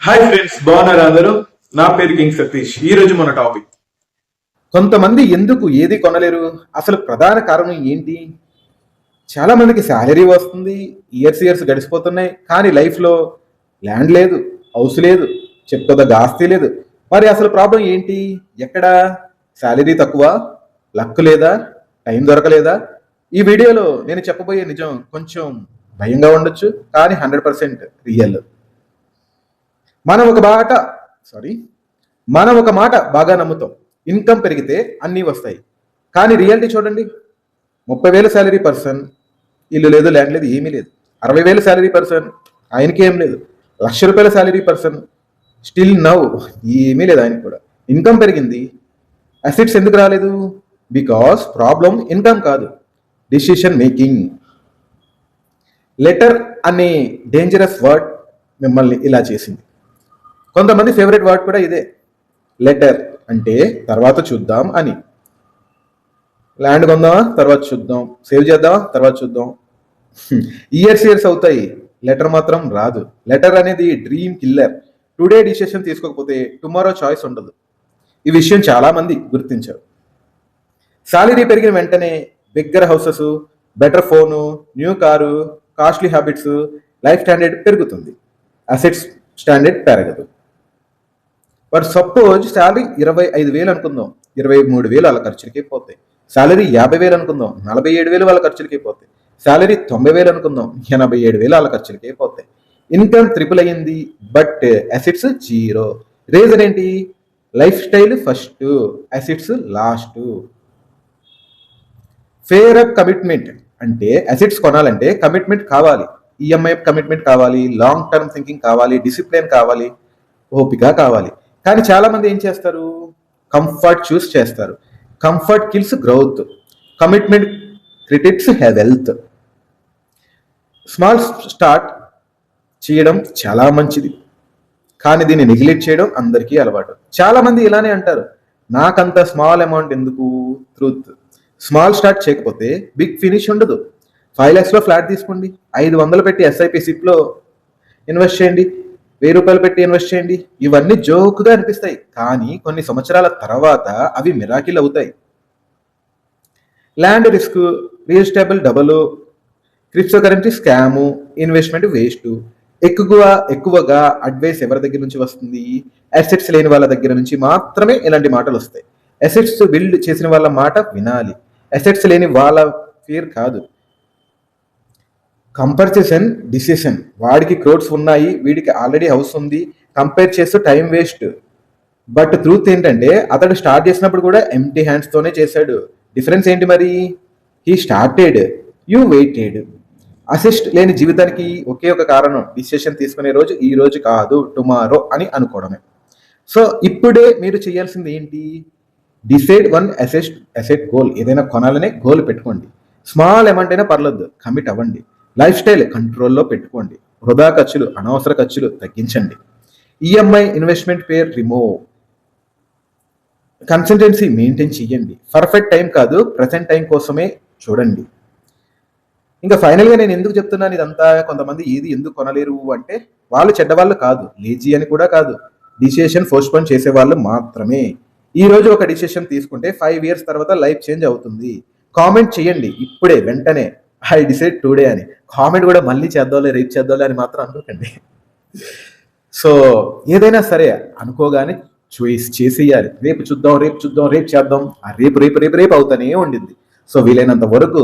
Hi friends బాగున్నారు అందరూ? నా పేరు కింగ్ సతీష్ ఈ రోజు మన టాపిక్ కొంతమంది ఎందుకు ఏది కొనలేరు? అసలు ప్రధాన కారణం ఏంటి? చాలా మందికి శాలరీ వస్తుంది ఇయర్స్ ఇయర్స్ గడిచిపోతున్నాయి కానీ లైఫ్లో ల్యాండ్ లేదు హౌస్ లేదు చెప్పుకోదగ్గ ఆస్తి లేదు. మరి అసలు ప్రాబ్లం ఏంటి? ఎక్కడ? శాలరీ తక్కువ లక్ లేదా టైం దొరకలేదా? ఈ వీడియోలో నేను చెప్పబోయే నిజం కొంచెం భయంగా ఉండొచ్చు కానీ హండ్రెడ్ పర్సెంట్ రియల్ మనం ఒక మాట సారీ మనం ఒక మాట బాగా నమ్ముతాం. ఇన్కమ్ పెరిగితే అన్నీ వస్తాయి. కానీ రియాలిటీ చూడండి. ముప్పై వేల శాలరీ పర్సన్ ఇల్లు లేదు ల్యాండ్ లేదు ఏమీ లేదు. అరవై వేల శాలరీ పర్సన్ ఆయనకి ఏం లేదు. లక్ష రూపాయల శాలరీ పర్సన్ స్టిల్ నవ్ ఏమీ లేదు ఆయనకి కూడా. ఇన్కమ్ పెరిగింది. అసెట్స్ ఎందుకు రాలేదు? బికాస్ ప్రాబ్లం ఇన్కమ్ కాదు. డిసిషన్ మేకింగ్ లెటర్ అనే డేంజరస్ వర్డ్ మిమ్మల్ని ఇలా చేసింది. కొంతమంది ఫేవరెట్ వర్డ్ కూడా ఇదే. లెటర్ అంటే తర్వాత చూద్దాం అని. ల్యాండ్ కొందామా? తర్వాత చూద్దాం. సేవ్ చేద్దామా? తర్వాత చూద్దాం. ఇయర్స్ ఇయర్స్ అవుతాయి. లెటర్ మాత్రం రాదు. లెటర్ అనేది డ్రీమ్ కిల్లర్ టుడే డిసిషన్ తీసుకోకపోతే టుమారో చాయిస్ ఉండదు. ఈ విషయం చాలామంది గుర్తించారు. శాలరీ పెరిగిన వెంటనే bigger houses better phone new car costly habits life standard పెరుగుతుంది. అసెట్స్ స్టాండర్డ్ పెరగదు. బట్ సపోజ్ శాలరీ ఇరవై ఐదు వేలు అనుకుందాం. ఇరవై మూడు వేలు వాళ్ళ ఖర్చులకి పోతాయి. శాలరీ యాభై వేలు అనుకుందాం. నలభై ఏడు వేలు వాళ్ళ ఖర్చులకి పోతాయి. శాలరీ తొంభై వేలు అనుకుందాం. ఎనభై ఏడు వేలు వాళ్ళ ఖర్చులకి పోతాయి. ఇన్కమ్ ట్రిపుల్ అయ్యింది. బట్ అసెట్స్ జీరో రీజన్ ఏంటి? Life style first assets last fair up commitment అంటే అసెట్స్ కొనాలంటే కమిట్మెంట్ కావాలి. ఈఎంఐ కమిట్మెంట్ కావాలి. లాంగ్ టర్మ్ థింకింగ్ కావాలి. డిసిప్లిన్ కావాలి. ఓపిక కావాలి. కానీ చాలామంది ఏం చేస్తారు? కంఫర్ట్ చూస్ చేస్తారు. Comfort kills growth commitment creates wealth small start చేయడం చాలా మంచిది. కానీ దీన్ని నెగ్లెక్ట్ చేయడం అందరికీ అలవాటు. చాలామంది ఇలానే అంటారు. నాకంత స్మాల్ అమౌంట్ ఎందుకు? ట్రూత్ స్మాల్ స్టార్ట్ చేయకపోతే బిగ్ ఫినిష్ ఉండదు. ఫైవ్ ల్యాక్స్లో ఫ్లాట్ తీసుకోండి. ఐదు వందలు పెట్టి ఎస్ఐపి సిప్లో ఇన్వెస్ట్ చేయండి. వెయ్యి రూపాయలు పెట్టి ఇన్వెస్ట్ చేయండి. ఇవన్నీ జోకుగా అనిపిస్తాయి. కానీ కొన్ని సంవత్సరాల తర్వాత అవి మిరాకిల్ అవుతాయి. Land risk real double crypto currency scam investment waste ఎక్కువ ఎక్కువగా అడ్వైస్ ఎవరి దగ్గర నుంచి వస్తుంది? అసెట్స్ లేని వాళ్ళ దగ్గర నుంచి మాత్రమే ఇలాంటి మాటలు వస్తాయి. అసెట్స్ బిల్డ్ చేసిన వాళ్ళ మాట వినాలి. అసెట్స్ లేని వాళ్ళ ఫియర్ కాదు. కంపర్చేషన్ డిసిషన్ వాడికి క్రోడ్స్ ఉన్నాయి వీడికి ఆల్రెడీ హౌస్ ఉంది కంపేర్ చేస్తూ టైం వేస్ట్ బట్ ట్రూత్ ఏంటంటే అతడు స్టార్ట్ చేసినప్పుడు కూడా ఎంటీ హ్యాండ్స్తోనే చేశాడు. డిఫరెన్స్ ఏంటి మరి? He started you waited asset లేని జీవితానికి ఒకే ఒక కారణం డిసిషన్ తీసుకునే రోజు ఈ రోజు కాదు టుమారో అని అనుకోవడమే. సో ఇప్పుడే మీరు చేయాల్సింది ఏంటి? Decide one asset asset goal ఏదైనా కొనాలనే గోల్ పెట్టుకోండి. స్మాల్ అమౌంట్ అయినా పర్లేదు కమిట్ అవ్వండి. లైఫ్ స్టైల్ కంట్రోల్లో పెట్టుకోండి. వృధా ఖర్చులు అనవసర ఖర్చులు తగ్గించండి. EMI investment pair remove. Consultancy maintain చేయండి. పర్ఫెక్ట్ టైం కాదు ప్రజెంట్ టైం కోసమే చూడండి. ఇంకా ఫైనల్గా నేను ఎందుకు చెప్తున్నాను ఇదంతా? కొంతమంది ఏది ఎందుకు కొనలేరు అంటే వాళ్ళు చెడ్డవాళ్ళు కాదు లేజీ అని కూడా కాదు. డిసిషన్ పోస్ట్పోన్ చేసే వాళ్ళు మాత్రమే. ఈ రోజు ఒక డిసిషన్ తీసుకుంటే ఫైవ్ ఇయర్స్ తర్వాత లైఫ్ చేంజ్ అవుతుంది. కామెంట్ చేయండి ఇప్పుడే వెంటనే. ఐ డిసైడ్ టుడే అని. కామెంట్ కూడా మళ్ళీ చేద్దాంలే రేపు చేద్దాంలే అని మాత్రం అనుకోకండి. సో ఏదైనా సరే అనుకోగానే చూస్ చేసేయాలి. రేపు చూద్దాం రేపు చూద్దాం రేపు చేద్దాం. ఆ రేపు రేపు రేపు రేపు అవుతానే ఉండింది సో వీలైనంత వరకు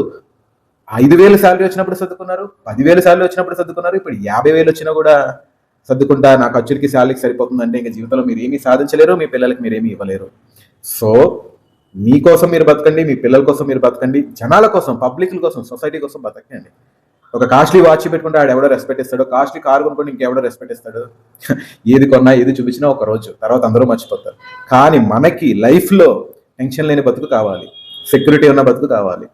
ఐదు వేలు శాలరీ వచ్చినప్పుడు సర్దుకున్నారు పదివేలు శాలరీ వచ్చినప్పుడు సర్దుకున్నారు ఇప్పుడు యాభై వేలు వచ్చినా కూడా సర్దుకుంటా నా ఖర్చులకి శాలరీకి సరిపోతుందంటే ఇంకా జీవితంలో మీరు ఏమీ సాధించలేరు మీ పిల్లలకి మీరు ఏమీ ఇవ్వలేరు. సో మీకోసం మీరు బతకండి మీ పిల్లల కోసం మీరు బతకండి జనాల కోసం పబ్లిక్ కోసం సొసైటీ కోసం బతకండి. ఒక కాస్ట్లీ వాచ్ పెట్టుకుంటే ఆడు ఎవడో రెస్పెక్ట్ ఇస్తాడు కాస్ట్లీ కార్ కొనుక్కుంటే ఇంకెవడో రెస్పెక్ట్ ఇస్తాడు ఏది కొన్నా ఏది చూపించినా ఒక రోజు తర్వాత అందరూ మర్చిపోతారు. కానీ మనకి లైఫ్లో టెన్షన్ లేని బతుకు కావాలి సెక్యూరిటీ ఉన్న బతుకు కావాలి.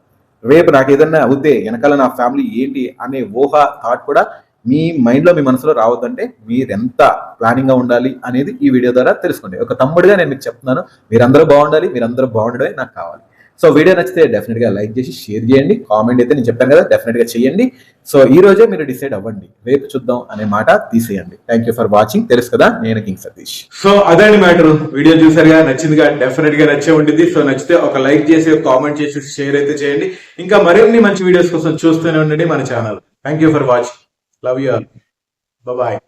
రేపు నాకు ఏదన్నా అవుతే వెనకాల నా ఫ్యామిలీ ఏంటి అనే ఊహ థాట్ కూడా మీ మైండ్లో మీ మనసులో రావద్దంటే మీరెంత ప్లానింగ్గా ఉండాలి అనేది ఈ వీడియో ద్వారా తెలుసుకోండి. ఒక తమ్ముడిగా నేను మీకు చెప్తున్నాను మీరందరూ బాగుండాలి మీరందరూ బాగుండడమే నాకు కావాలి. సో వీడియో నచ్చితే డెఫినెట్గా లైక్ చేసి షేర్ చేయండి. కామెంట్ అయితే నేను చెప్పాను కదా డెఫినెట్గా చేయండి. సో ఈ రోజే మీరు డిసైడ్ అవ్వండి. రేపు చూద్దాం అనే మాట తీసేయండి. థ్యాంక్ యూ ఫర్ వాచింగ్ తెలుసు కదా నేను కింగ్ సతీష్. సో అదండి మ్యాటర్. వీడియో చూసారుగా నచ్చిందిగా డెఫినెట్గా నచ్చే ఉంటుంది సో నచ్చితే ఒక లైక్ చేసి కామెంట్ చేసి షేర్ అయితే చేయండి. ఇంకా మరిన్ని మంచి వీడియోస్ కోసం చూస్తూనే ఉండండి మన channel thank you for watching Love you. Bye bye.